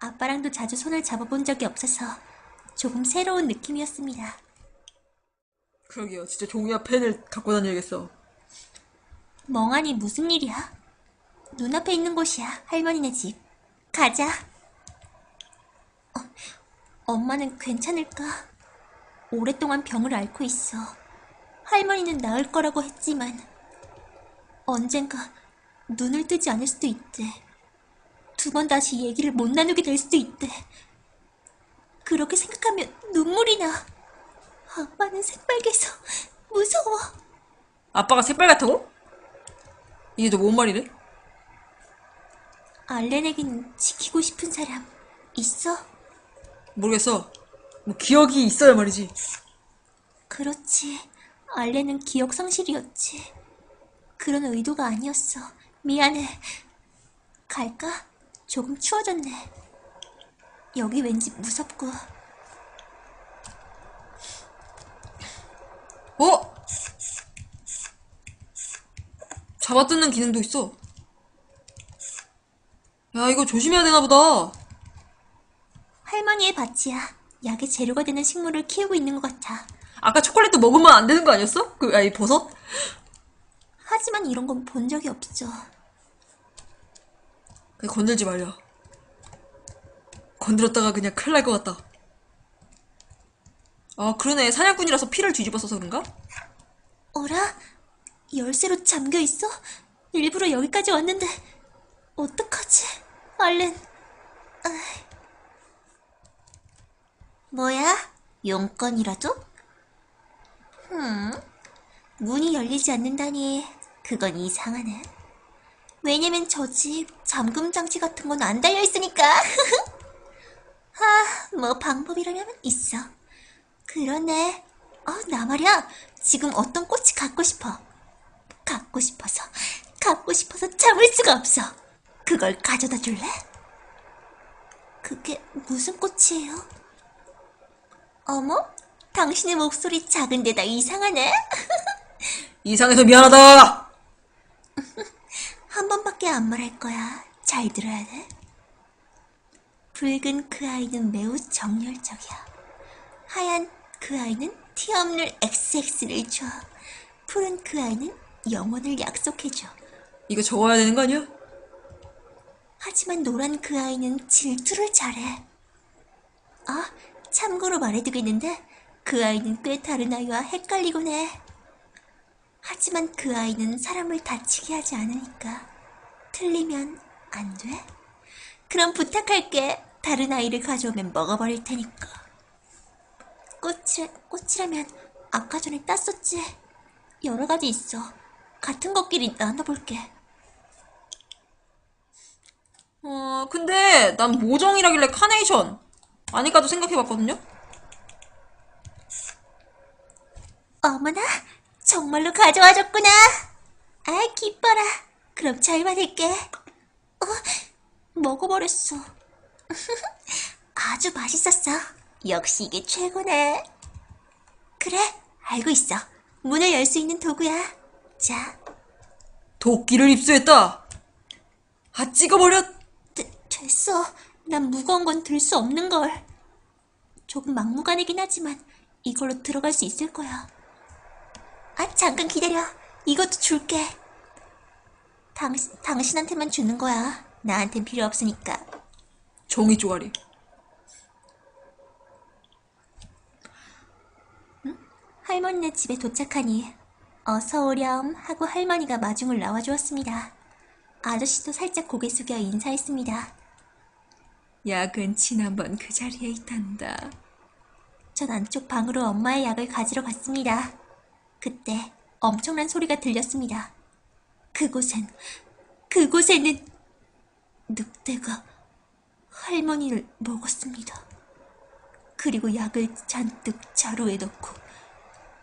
아빠랑도 자주 손을 잡아본 적이 없어서 조금 새로운 느낌이었습니다. 그러게요. 진짜 종이와 펜을 갖고 다녀야겠어. 멍하니 무슨 일이야? 눈앞에 있는 곳이야, 할머니네 집. 가자. 어, 엄마는 괜찮을까? 오랫동안 병을 앓고 있어. 할머니는 나을 거라고 했지만 언젠가 눈을 뜨지 않을 수도 있대. 두 번 다시 얘기를 못 나누게 될 수도 있대. 그렇게 생각하면 눈물이 나. 아빠는 새빨개서 무서워. 아빠가 새빨 같다고? 이게 또 뭔 말이래? 알렌에겐 지키고 싶은 사람 있어? 모르겠어. 뭐 기억이 있어야 말이지. 그렇지. 알렌은 기억 상실이었지. 그런 의도가 아니었어. 미안해. 갈까? 조금 추워졌네. 여기 왠지 무섭고. 어? 잡아뜯는 기능도 있어. 야, 이거 조심해야 되나 보다. 할머니의 밭이야. 약의 재료가 되는 식물을 키우고 있는 것 같아. 아까 초콜릿도 먹으면 안 되는 거 아니었어? 그, 아니, 버섯? 하지만 이런 건 본 적이 없어. 건들지 말려. 건드렸다가 그냥 큰일 날 것 같다. 아, 그러네. 사냥꾼이라서 피를 뒤집어 써서 그런가? 어라? 열쇠로 잠겨 있어? 일부러 여기까지 왔는데 어떡하지? 얼른. 아이. 뭐야? 용건이라도? 흠. 문이 열리지 않는다니 그건 이상하네. 왜냐면 저 집 잠금 장치 같은 건 안 달려 있으니까. 아, 뭐 방법이라면 있어. 그러네. 어, 나 말이야. 지금 어떤 꽃이 갖고 싶어. 갖고 싶어서, 갖고 싶어서 참을 수가 없어. 그걸 가져다 줄래? 그게 무슨 꽃이에요? 어머? 당신의 목소리 작은데다 이상하네? 이상해서 미안하다! 한 번밖에 안 말할 거야. 잘 들어야 돼. 붉은 그 아이는 매우 정열적이야. 하얀 그 아이는 티 없는 XX를 줘. 푸른 그 아이는 영원을 약속해줘. 이거 적어야 되는 거 아니야? 하지만 노란 그 아이는 질투를 잘해. 아, 참고로 말해두겠는데 그 아이는 꽤 다른 아이와 헷갈리곤 해. 하지만 그 아이는 사람을 다치게 하지 않으니까 틀리면 안 돼? 그럼 부탁할게. 다른 아이를 가져오면 먹어버릴 테니까. 꽃이라, 꽃이라면 아까 전에 땄었지. 여러 가지 있어. 같은 것끼리 나눠볼게. 어, 근데 난 모정이라길래 카네이션 아니까도 생각해봤거든요? 어머나, 정말로 가져와줬구나. 아, 기뻐라. 그럼 잘 받을게. 어, 먹어버렸어. 아주 맛있었어. 역시 이게 최고네. 그래, 알고 있어. 문을 열 수 있는 도구야. 자, 도끼를 입수했다! 아, 찍어버렸! 되, 됐어. 난 무거운 건 들 수 없는 걸. 조금 막무가내긴 하지만 이걸로 들어갈 수 있을 거야. 아, 잠깐 기다려. 이것도 줄게. 당, 당신한테만 주는 거야. 나한텐 필요 없으니까. 종이 쪼가리. 할머니네 집에 도착하니 어서 오렴 하고 할머니가 마중을 나와주었습니다. 아저씨도 살짝 고개 숙여 인사했습니다. 약은 지난번 그 자리에 있단다. 전 안쪽 방으로 엄마의 약을 가지러 갔습니다. 그때 엄청난 소리가 들렸습니다. 그곳엔, 그곳에는 늑대가 할머니를 먹었습니다. 그리고 약을 잔뜩 자루에 넣고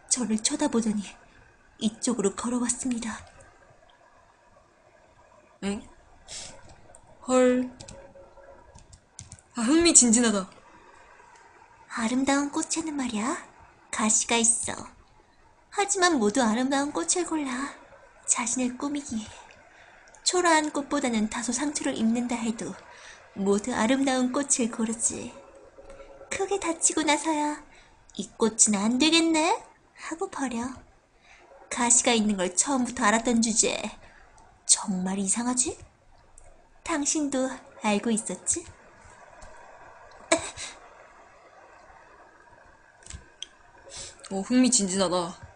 저를 쳐다보더니 이쪽으로 걸어왔습니다. 엥? 헐. 아, 흥미진진하다. 아름다운 꽃에는 말이야, 가시가 있어. 하지만 모두 아름다운 꽃을 골라 자신을 꾸미기. 초라한 꽃보다는 다소 상처를 입는다 해도 모두 아름다운 꽃을 고르지. 크게 다치고 나서야 이 꽃은 안 되겠네 하고 버려. 가시가 있는 걸 처음부터 알았던 주제에 정말 이상하지? 당신도 알고 있었지? 오, 흥미진진하다.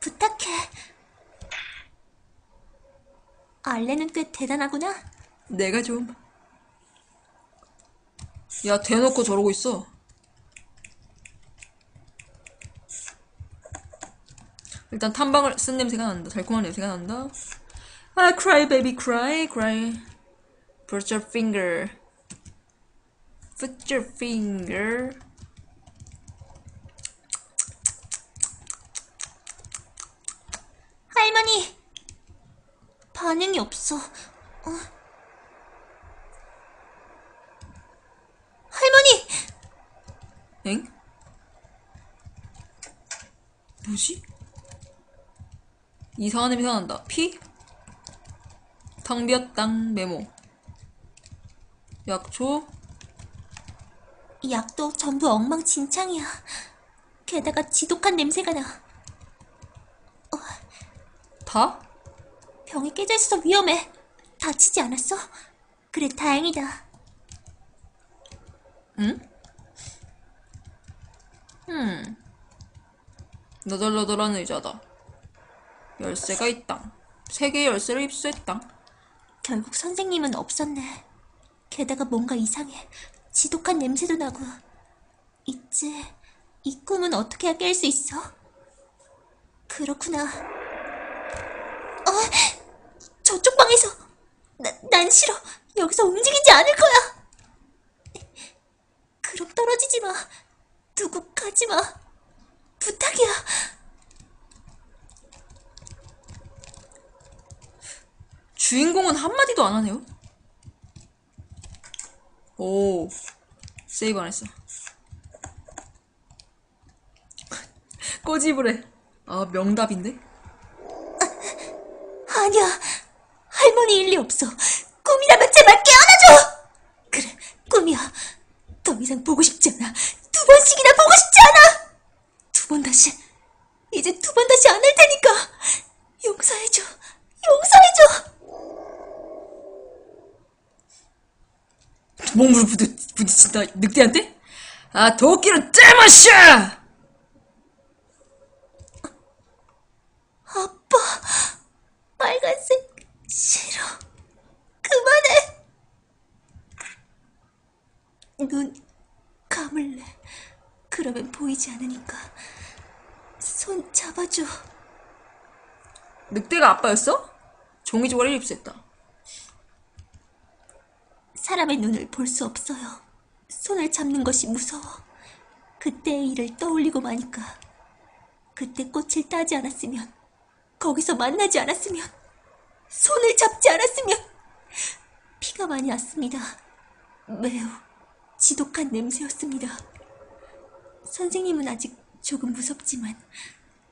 부, 부탁해. 알레는 꽤 대단하구나. 내가 좀. 야, 대놓고 저러고 있어. 일단 탐방을 쓴 냄새가 난다. 달콤한 냄새가 난다. 아, cry baby cry cry. Put your finger. Put your finger. 할머니! 없어. 어. 할머니! 엥? 뭐지? 이상한 냄새가 난다. 피? 탕 비었당 메모. 약초? 이 약도 전부 엉망진창이야. 게다가 지독한 냄새가 나. 다? 병이 깨져 있어서 위험해. 다치지 않았어? 그래, 다행이다. 응? 음. 너덜너덜한 의자다. 열쇠가 있다. 세 개의 열쇠를 입수했다. 결국 선생님은 없었네. 게다가 뭔가 이상해. 지독한 냄새도 나고. 있지. 이 꿈은 어떻게 해야 깰 수 있어? 그렇구나. 어, 저쪽 방에서. 나, 난 싫어. 여기서 움직이지 않을 거야. 그럼 떨어지지 마. 두고 가지 마. 부탁이야. 주인공은 한마디도 안 하네요. 오, 세이브 안 했어. 꼬집을 해. 아, 명답인데? 아니야. 할머니 일리 없어. 꿈이라면 제발 깨어나줘! 그래, 꿈이야. 더 이상 보고 싶지 않아. 두 번씩이나 보고 싶지 않아! 두 번 다시. 이제 두 번 다시 안 할 테니까. 용서해줘. 용서해줘! 몸으로 부딪, 부딪힌다. 늑대한테? 아, 도끼로 째마셔! 아빠. 빨간색. 싫어. 그만해. 눈 감을래. 그러면 보이지 않으니까. 손 잡아줘. 아빠였어? 종이 조각을 입수했다. 사람의 눈을 볼 수 없어요. 손을 잡는 것이 무서워. 그때의 일을 떠올리고 마니까. 그때 꽃을 따지 않았으면, 거기서 만나지 않았으면, 손을 잡지 않았으면, 피가 많이 났습니다. 매우 지독한 냄새였습니다. 선생님은 아직 조금 무섭지만,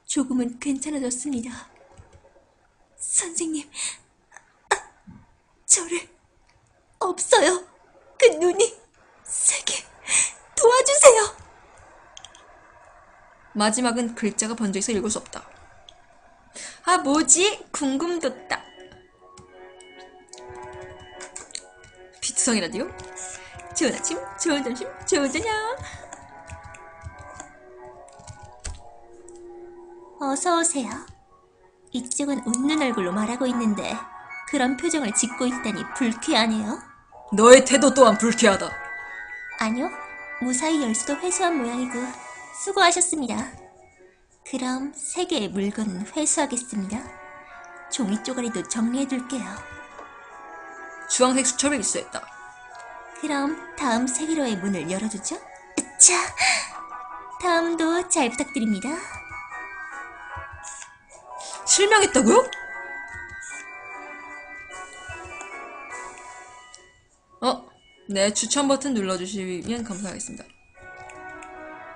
조금은 괜찮아졌습니다. 선생님, 아, 저를 없어요. 그 눈이 세게 도와주세요. 마지막은 글자가 번져 있어 읽을 수 없다. 아, 뭐지? 궁금도다. 비투성이 라디오? 좋은 아침, 좋은 점심, 좋은 저녁. 어서 오세요. 이쪽은 웃는 얼굴로 말하고 있는데 그런 표정을 짓고 있다니 불쾌하네요. 너의 태도 또한 불쾌하다. 아니요, 무사히 열쇠도 회수한 모양이고 수고하셨습니다. 그럼 세 개의 물건은 회수하겠습니다. 종이 쪼가리도 정리해둘게요. 주황색 수첩을 입수했다. 그럼 다음 세계로의 문을 열어주죠. 자, 다음도 잘 부탁드립니다. 실명했다고요? 어, 네, 추천 버튼 눌러주시면 감사하겠습니다.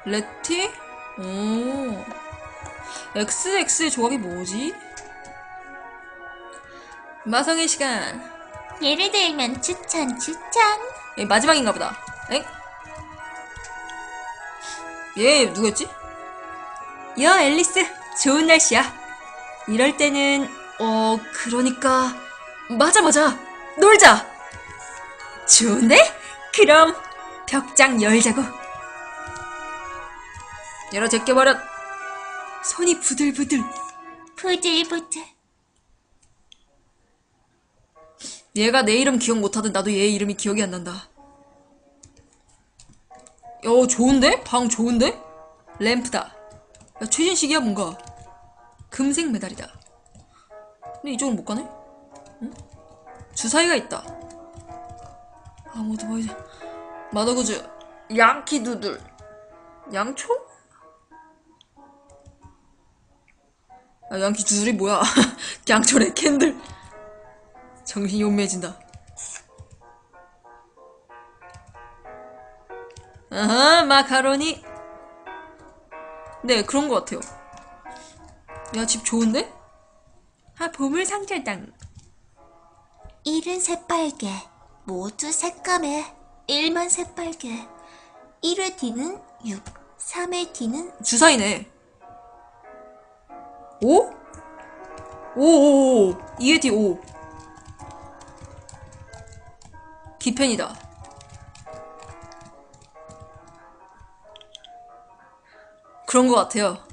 레티? 오. XX의 조각이 뭐지? 마성의 시간. 예를 들면 추천, 추천. 얘 마지막인가 보다. 엥? 얘 누구였지? 야 앨리스 좋은 날씨야. 이럴 때는 어 그러니까 맞아 맞아 놀자. 좋은데? 그럼 벽장 열자고. 열어 제껴버려. 손이 부들부들. 부들부들. 얘가 내 이름 기억 못하든 나도 얘 이름이 기억이 안 난다. 야, 좋은데? 방 좋은데? 램프다. 야, 최신식이야, 뭔가. 금색 메달이다. 근데 이쪽으로 못 가네? 응? 주사위가 있다. 아무도 보이지. 마더구즈. 양키 두들. 양초? 아, 양키 두들이 뭐야? 양초래, 캔들. 정신이 혼미해진다. 아하, 마카로니. 네, 그런 것 같아요. 야, 집 좋은데? 아, 보물 상자당. 일은 새빨개. 모두 새까매. 일만 새빨개. 1회 뒤는 6. 3회 뒤는 주사위네. 오? 오오오. 2의 뒤 5. 기편이다. 그런 것 같아요.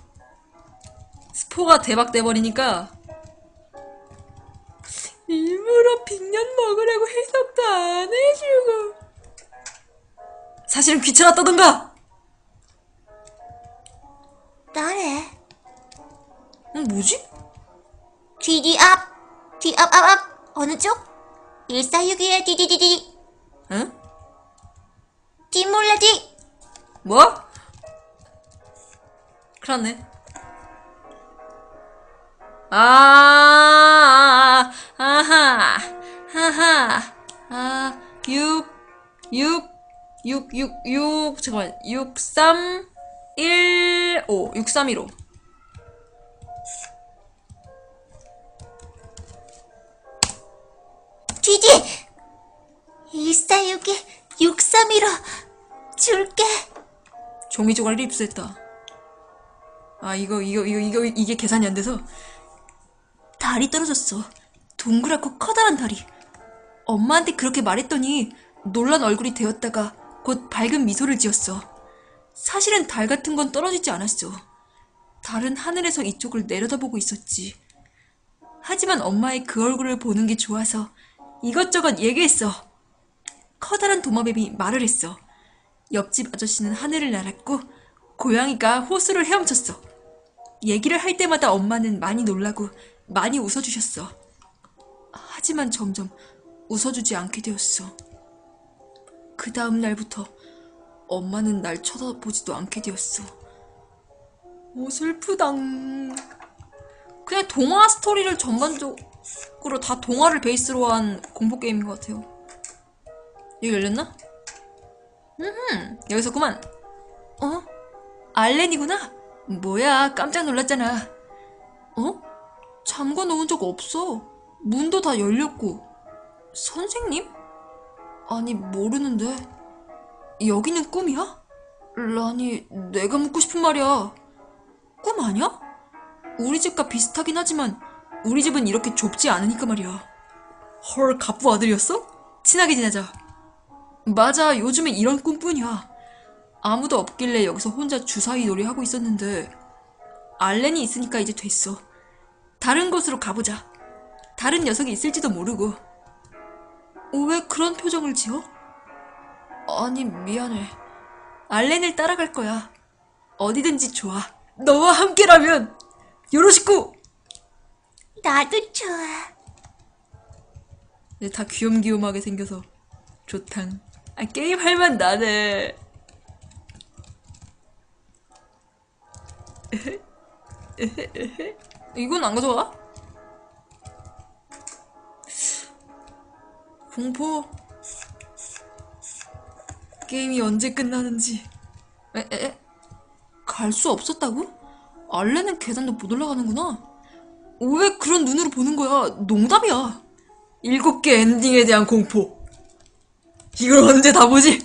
스포가 대박 돼버리니까 일부러 빅년 먹으라고 해석도 안 해주고 사실은 귀찮았다던가 나래. 응 뭐지? 뒤뒤 앞. 뒤 앞 앞 앞. 어느 쪽? 1462에 뒤뒤뒤뒤. 응? 뒤 몰라 뒤. 뭐? 그렇네. 아, 아하, 하하, 아, 6, 6, 6, 6, 6, 잠깐만, 6, 3, 1, 5, 6, 3, 1, 5. 뒤뒤. 1462 631로 줄게. 종이 조각을 입수했다. 아, 이거, 이거, 이거, 이거, 이게 계산이 안 돼서. 달이 떨어졌어. 동그랗고 커다란 달이. 엄마한테 그렇게 말했더니 놀란 얼굴이 되었다가 곧 밝은 미소를 지었어. 사실은 달 같은 건 떨어지지 않았어. 달은 하늘에서 이쪽을 내려다보고 있었지. 하지만 엄마의 그 얼굴을 보는 게 좋아서 이것저것 얘기했어. 커다란 도마뱀이 말을 했어. 옆집 아저씨는 하늘을 날았고 고양이가 호수를 헤엄쳤어. 얘기를 할 때마다 엄마는 많이 놀라고 많이 웃어주셨어. 하지만 점점 웃어주지 않게 되었어. 그 다음 날부터 엄마는 날 쳐다보지도 않게 되었어. 오 슬프당. 그냥 동화 스토리를 전반적으로 다 동화를 베이스로 한 공포 게임인 것 같아요. 여기 열렸나? 음, 여기서 그만. 어? 알렌이구나? 뭐야, 깜짝 놀랐잖아. 어? 잠궈 놓은 적 없어. 문도 다 열렸고. 선생님? 아니, 모르는데. 여기는 꿈이야? 라니, 내가 묻고 싶은 말이야. 꿈 아니야? 우리 집과 비슷하긴 하지만, 우리 집은 이렇게 좁지 않으니까 말이야. 헐, 갑부 아들이었어? 친하게 지내자. 맞아, 요즘엔 이런 꿈뿐이야. 아무도 없길래 여기서 혼자 주사위 놀이 하고 있었는데, 알렌이 있으니까 이제 됐어. 다른 곳으로 가보자. 다른 녀석이 있을지도 모르고. 어, 왜 그런 표정을 지어? 아니, 미안해. 알렌을 따라갈 거야. 어디든지 좋아. 너와 함께라면! 요로시쿠! 나도 좋아. 네, 다 귀염귀염하게 생겨서 좋당. 아, 게임 할만 나네. 이건 안 가져가? 공포. 게임이 언제 끝나는지. 에, 에? 갈 수 없었다고? 알레는 계단도 못 올라가는구나. 왜 그런 눈으로 보는 거야? 농담이야. 일곱 개 엔딩에 대한 공포. 이걸 언제 다 보지?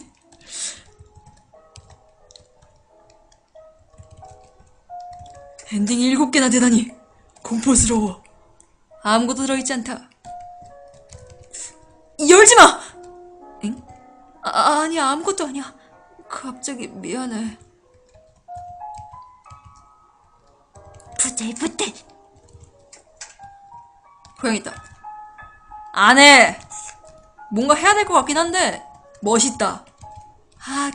엔딩이 일곱 개나 되다니 공포스러워. 아무것도 들어있지 않다. 열지 마! 엥? 아, 아니야, 아무것도 아니야. 갑자기 미안해. 부들부들. 고양이 있다. 안 해! 뭔가 해야 될 것 같긴 한데, 멋있다. 아,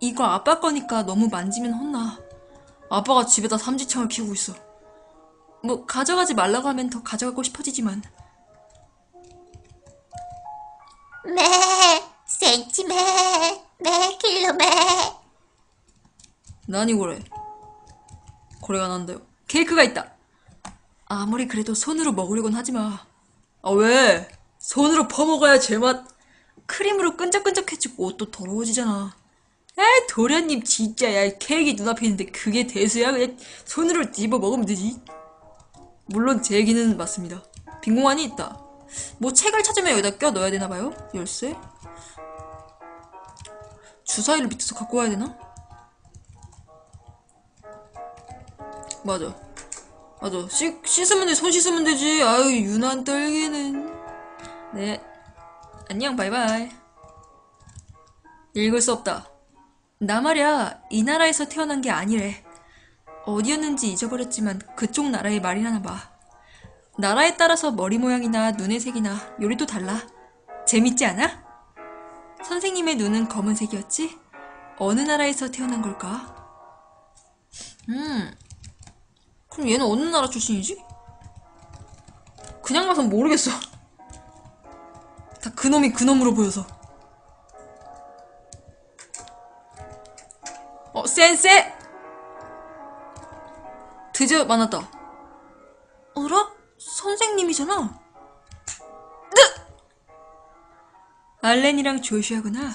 이거 아빠 거니까 너무 만지면 혼나. 아빠가 집에다 삼지창을 키우고 있어. 뭐, 가져가지 말라고 하면 더 가져가고 싶어지지만. 매, 센치매, 매, 킬로매. 난이 고래. 고래가 난다요. 케이크가 있다. 아무리 그래도 손으로 먹으려곤 하지 마. 아, 왜? 손으로 퍼먹어야 제맛. 크림으로 끈적끈적해지고 옷도 더러워지잖아. 에이, 도련님 진짜, 야, 이 케이크 눈앞에 있는데 그게 대수야? 그냥 손으로 집어 먹으면 되지. 물론 제 얘기는 맞습니다. 빈 공간이 있다. 뭐 책을 찾으면 여기다 껴 넣어야 되나봐요? 열쇠? 주사위를 밑에서 갖고 와야 되나? 맞아. 맞아. 씻, 씻으면 돼. 손 씻으면 되지. 아유, 유난 떨기는. 네. 안녕, 바이바이. 읽을 수 없다. 나 말야, 이 나라에서 태어난 게 아니래. 어디였는지 잊어버렸지만 그쪽 나라의 말이라나 봐. 나라에 따라서 머리 모양이나 눈의 색이나 요리도 달라. 재밌지 않아? 선생님의 눈은 검은색이었지? 어느 나라에서 태어난 걸까? 음, 그럼 얘는 어느 나라 출신이지? 그냥 가선 모르겠어. 다 그놈이 그놈으로 보여서. 어, 센세! 드디어 만났다. 어라? 선생님이잖아. 으! 알렌이랑 조슈아구나.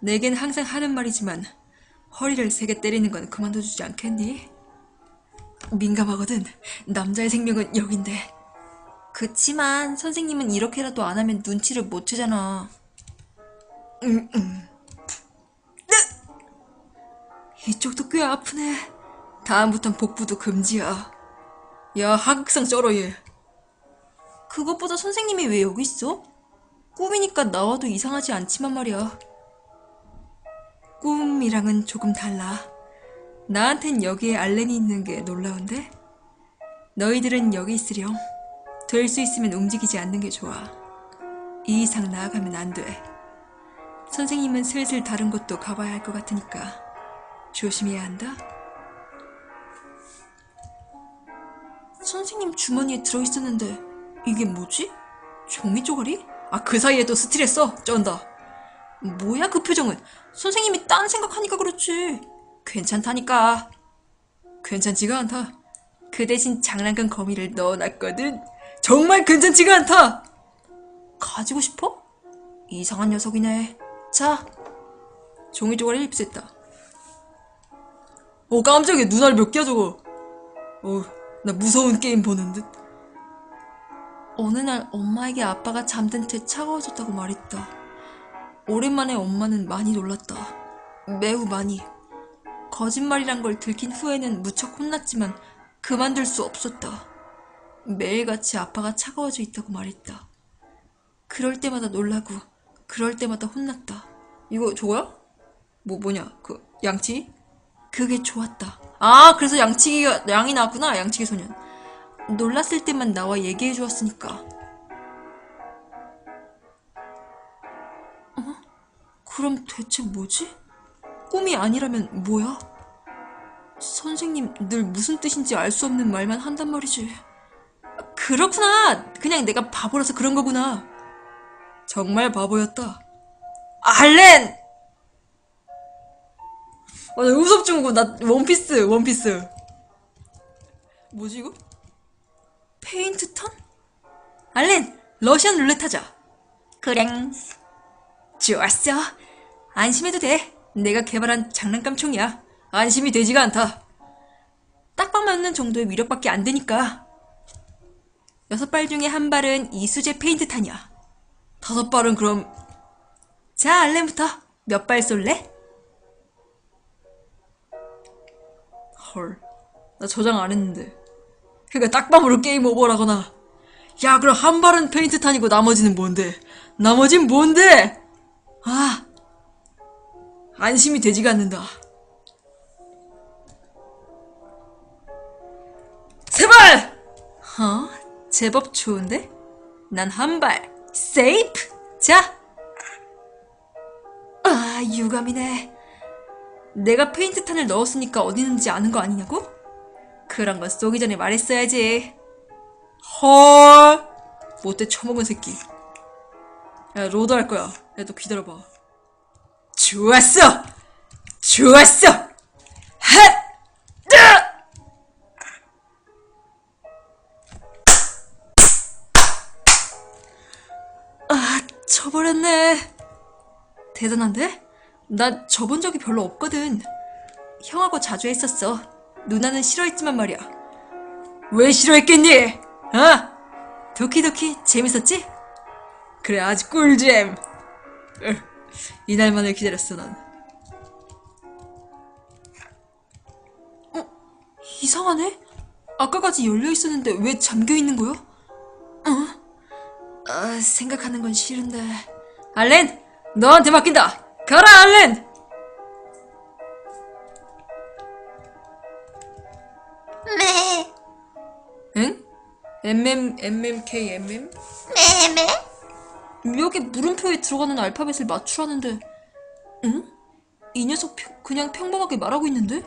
내겐 항상 하는 말이지만 허리를 세게 때리는 건 그만둬주지 않겠니? 민감하거든. 남자의 생명은 여긴데. 그치만 선생님은 이렇게라도 안 하면 눈치를 못 채잖아. 음, 음. 으! 이쪽도 꽤 아프네. 다음부턴 복부도 금지야. 야, 하극상 쩔어 얘. 그것보다 선생님이 왜 여기 있어? 꿈이니까 나와도 이상하지 않지만 말이야. 꿈이랑은 조금 달라. 나한텐 여기에 알렌이 있는 게 놀라운데? 너희들은 여기 있으렴. 될 수 있으면 움직이지 않는 게 좋아. 이 이상 나아가면 안 돼. 선생님은 슬슬 다른 곳도 가봐야 할 것 같으니까 조심해야 한다. 선생님 주머니에 들어있었는데 이게 뭐지? 종이 쪼가리? 아 그 사이에 또 스틸했어? 쩐다. 뭐야 그 표정은? 선생님이 딴 생각하니까 그렇지. 괜찮다니까. 괜찮지가 않다. 그 대신 장난감 거미를 넣어놨거든. 정말 괜찮지가 않다. 가지고 싶어? 이상한 녀석이네. 자, 종이 쪼가리를 흡수했다. 오 깜짝이야 눈알 몇 개야 저거. 어, 나 무서운 게임 보는 듯. 어느 날 엄마에게 아빠가 잠든 채 차가워졌다고 말했다. 오랜만에 엄마는 많이 놀랐다. 매우 많이. 거짓말이란 걸 들킨 후에는 무척 혼났지만 그만둘 수 없었다. 매일같이 아빠가 차가워져 있다고 말했다. 그럴 때마다 놀라고 그럴 때마다 혼났다. 이거 저거야? 뭐 뭐냐 그 양치기? 그게 좋았다. 아 그래서 양치기가 양이 나왔구나 양치기 소년. 놀랐을 때만 나와 얘기해 주었으니까. 어? 그럼 대체 뭐지? 꿈이 아니라면 뭐야? 선생님 늘 무슨 뜻인지 알 수 없는 말만 한단 말이지. 그렇구나. 그냥 내가 바보라서 그런 거구나. 정말 바보였다. 알렌! 와, 나 무섭지 뭐. 나 원피스, 원피스. 뭐지 이거? 페인트 턴? 알렌, 러시안 룰렛 하자. 그랭. 좋았어. 안심해도 돼. 내가 개발한 장난감 총이야. 안심이 되지가 않다. 딱방 맞는 정도의 위력밖에 안 되니까. 여섯 발 중에 한 발은 이수제 페인트 탄이야. 다섯 발은 그럼 자 알렌부터 몇 발 쏠래? 헐, 나 저장 안 했는데. 그니까 딱밤으로 게임 오버라거나. 야, 그럼 한 발은 페인트 탄이고 나머지는 뭔데? 나머진 뭔데? 아, 안심이 되지가 않는다. 세 발! 어? 제법 좋은데? 난 한 발. 세이프! 자! 아, 유감이네. 내가 페인트 탄을 넣었으니까 어디 있는지 아는 거 아니냐고? 그런 거 쏘기 전에 말했어야지. 헐! 못돼 처먹은 새끼. 야, 로드 할 거야. 야, 너 기다려봐. 좋았어! 좋았어! 핫! 으아! 아, 져버렸네. 대단한데? 나 져본 적이 별로 없거든. 형하고 자주 했었어. 누나는 싫어했지만 말이야. 왜 싫어했겠니? 어? 도키도키 재밌었지? 그래 아주 꿀잼. 으, 이날만을 기다렸어 난. 어? 이상하네? 아까까지 열려 있었는데 왜 잠겨 있는 거야? 어? 아, 생각하는 건 싫은데. 알렌, 너한테 맡긴다. 가라, 알렌. 매, 응? MM, MMK, MM? 매매? 여기 물음표에 들어가는 알파벳을 맞추라는데, 응? 이 녀석 평- 그냥 평범하게 말하고 있는데?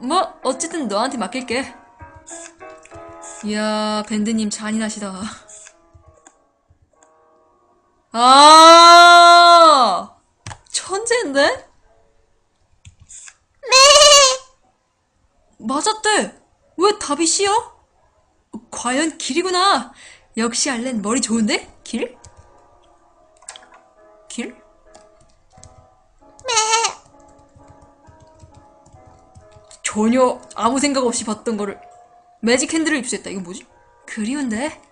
뭐, 어쨌든 너한테 맡길게. 이야, 밴드님 잔인하시다. 아, 천재인데? 맞았대! 왜 답이 C야? 과연 길이구나! 역시 알렌 머리 좋은데? 길? 길? 전혀 아무 생각 없이 봤던 거를 매직 핸들을 입수했다. 이거 뭐지? 그리운데?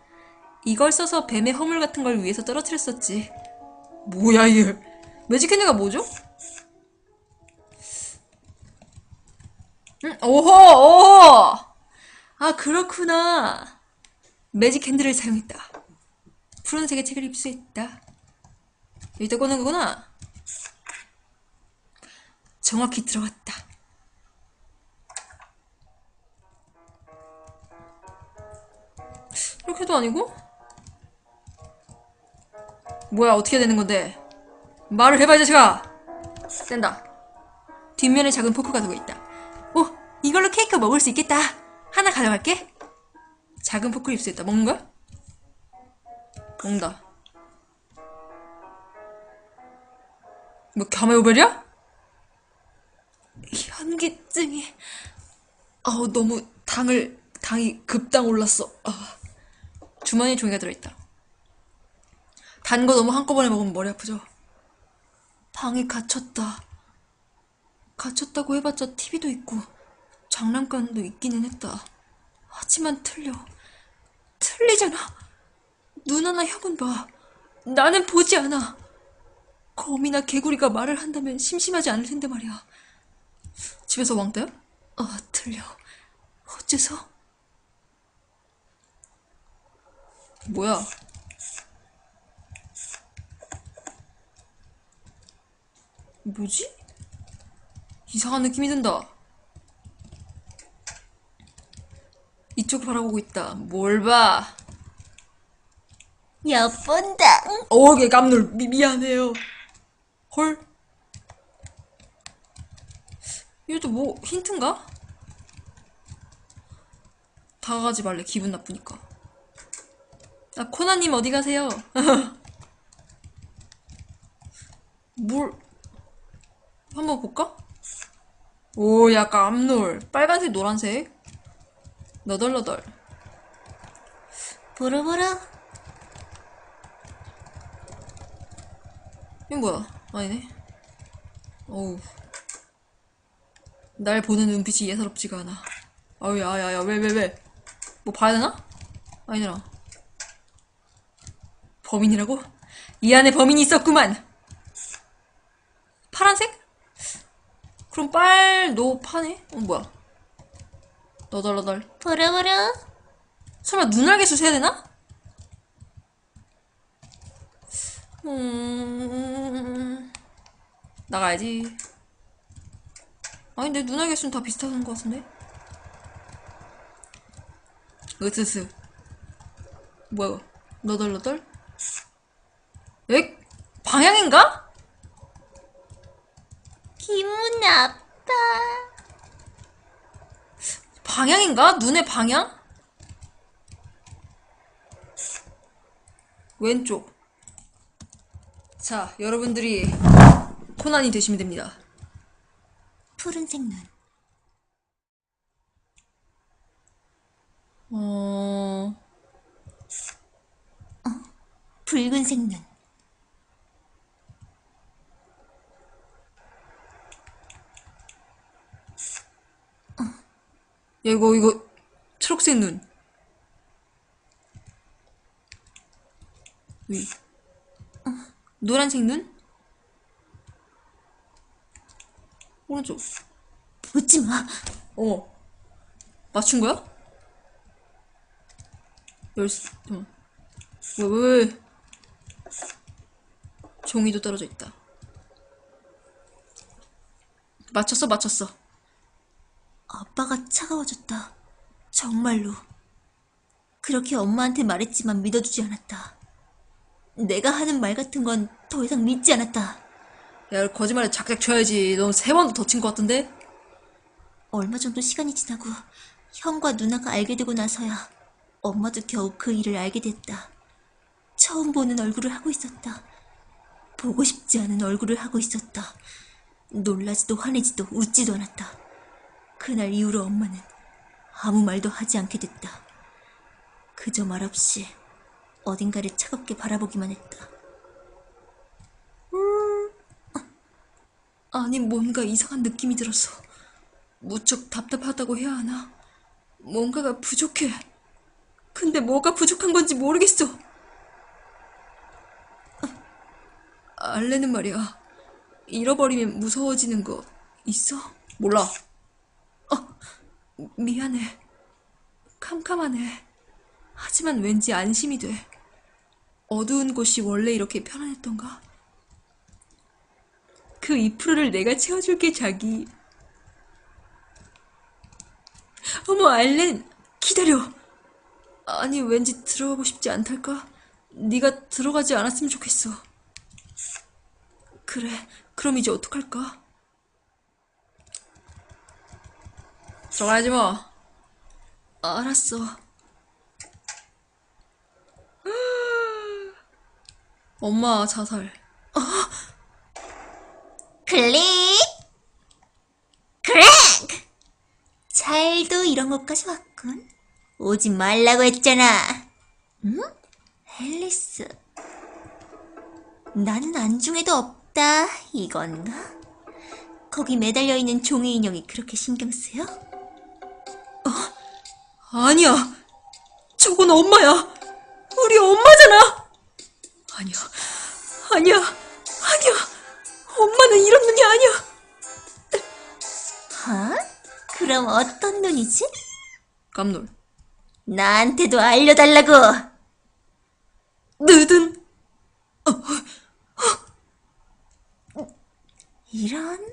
이걸 써서 뱀의 허물 같은 걸 위에서 떨어뜨렸었지. 뭐야 이게? 매직 핸드가 뭐죠? 응? 오호! 오호! 아 그렇구나. 매직 핸들을 사용했다. 푸른색의 책을 입수했다. 여기다 꺼는 거구나. 정확히 들어갔다. 이렇게도 아니고? 뭐야 어떻게 되는 건데? 말을 해봐 이 자식아! 된다. 뒷면에 작은 포크가 두고 있다. 오! 이걸로 케이크 먹을 수 있겠다. 하나 가져갈게. 작은 포크를 입수했다. 먹는 거야? 먹는다. 뭐 가메오벨이야? 현기증이 아우 너무 당을 당이 급당 올랐어. 아. 주머니에 종이가 들어있다. 단 거 너무 한꺼번에 먹으면 머리 아프죠? 방에 갇혔다. 갇혔다고 해봤자 TV도 있고 장난감도 있기는 했다. 하지만 틀려. 틀리잖아. 누나나 형은 봐. 나는 보지 않아. 거미나 개구리가 말을 한다면 심심하지 않을 텐데 말이야. 집에서 왕따야? 아, 틀려. 어째서? 뭐야? 뭐지? 이상한 느낌이 든다. 이쪽 바라보고 있다. 뭘 봐? 엿본다. 어, 개 깜놀. 미, 미안해요. 헐. 이것도 뭐, 힌트인가? 다가가지 말래. 기분 나쁘니까. 아, 코나님 어디 가세요? 뭘, 한번 볼까? 오, 약간 암놀. 빨간색, 노란색. 너덜너덜. 부르부르. 이건 뭐야? 아니네. 어우. 날 보는 눈빛이 예사롭지가 않아. 아우, 야, 야, 야, 왜, 왜, 왜? 뭐 봐야 되나? 아니잖아. 범인이라고? 이 안에 범인이 있었구만. 파란색? 그럼 빨, 노, 파네? 어, 뭐야? 너덜너덜. 보르보르. 설마 눈알 개수 세야 되나? 음... 나가야지. 아니, 내 눈알 개수는 다 비슷한 것 같은데? 으스스. 뭐야? 너덜너덜? 에? 방향인가? 기분 나빠. 방향인가? 눈의 방향? 왼쪽. 자, 여러분들이 코난이 되시면 됩니다. 푸른색 눈. 어, 붉은색 눈. 이거, 이거, 초록색 눈. 위. 어, 노란색 눈? 오른쪽. 웃지 마. 어. 맞춘 거야? 열쇠, 어. 왜, 왜, 왜. 종이도 떨어져 있다. 맞췄어, 맞췄어. 아빠가 차가워졌다. 정말로. 그렇게 엄마한테 말했지만 믿어주지 않았다. 내가 하는 말 같은 건 더 이상 믿지 않았다. 야, 거짓말에 작작 쳐야지. 넌 세 번도 더 친 것 같은데? 얼마 정도 시간이 지나고 형과 누나가 알게 되고 나서야 엄마도 겨우 그 일을 알게 됐다. 처음 보는 얼굴을 하고 있었다. 보고 싶지 않은 얼굴을 하고 있었다. 놀라지도 화내지도 웃지도 않았다. 그날 이후로 엄마는 아무 말도 하지 않게 됐다. 그저 말없이 어딘가를 차갑게 바라보기만 했다. 아니, 뭔가 이상한 느낌이 들었어. 무척 답답하다고 해야 하나? 뭔가가 부족해. 근데 뭐가 부족한 건지 모르겠어. 아, 알레는 말이야. 잃어버리면 무서워지는 거 있어? 몰라. 어, 미안해. 캄캄하네. 하지만 왠지 안심이 돼. 어두운 곳이 원래 이렇게 편안했던가? 그 2%를 내가 채워줄게, 자기. 어머, 알렌, 기다려. 아니, 왠지 들어가고 싶지 않달까? 네가 들어가지 않았으면 좋겠어. 그래, 그럼 이제 어떡할까? 들어가야지 뭐. 알았어. 엄마 자살. 클릭! 크랙! 잘도 이런 곳까지 왔군. 오지 말라고 했잖아. 응? 앨리스. 나는 안중에도 없다. 이건가? 거기 매달려 있는 종이 인형이 그렇게 신경 쓰여? 아니야. 저건 엄마야. 우리 엄마잖아. 아니야. 아니야. 아니야. 엄마는 이런 눈이 아니야. 어? 그럼 어떤 눈이지? 깜놀. 나한테도 알려달라고. 느든. 이런?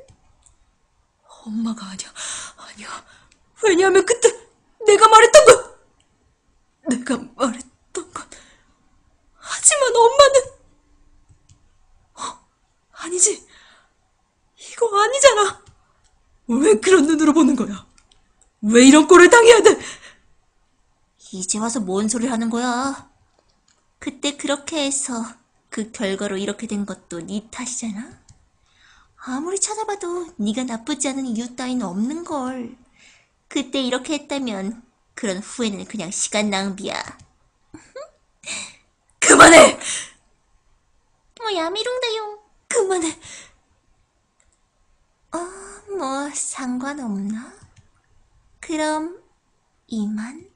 엄마가 아니야. 아니야. 왜냐하면 그때 내가 말했던 건 내가 말했던 건 하지만 엄마는 어, 아니지. 이거 아니잖아. 왜 그런 눈으로 보는 거야? 왜 이런 꼴을 당해야 돼? 이제 와서 뭔 소리를 하는 거야? 그때 그렇게 해서 그 결과로 이렇게 된 것도 네 탓이잖아? 아무리 찾아봐도 네가 나쁘지 않은 이유 따윈 없는 걸. 그때 이렇게 했다면 그런 후회는 그냥 시간 낭비야. 그만해. 뭐 야미롱다용. 그만해. 어, 뭐 상관없나? 그럼 이만.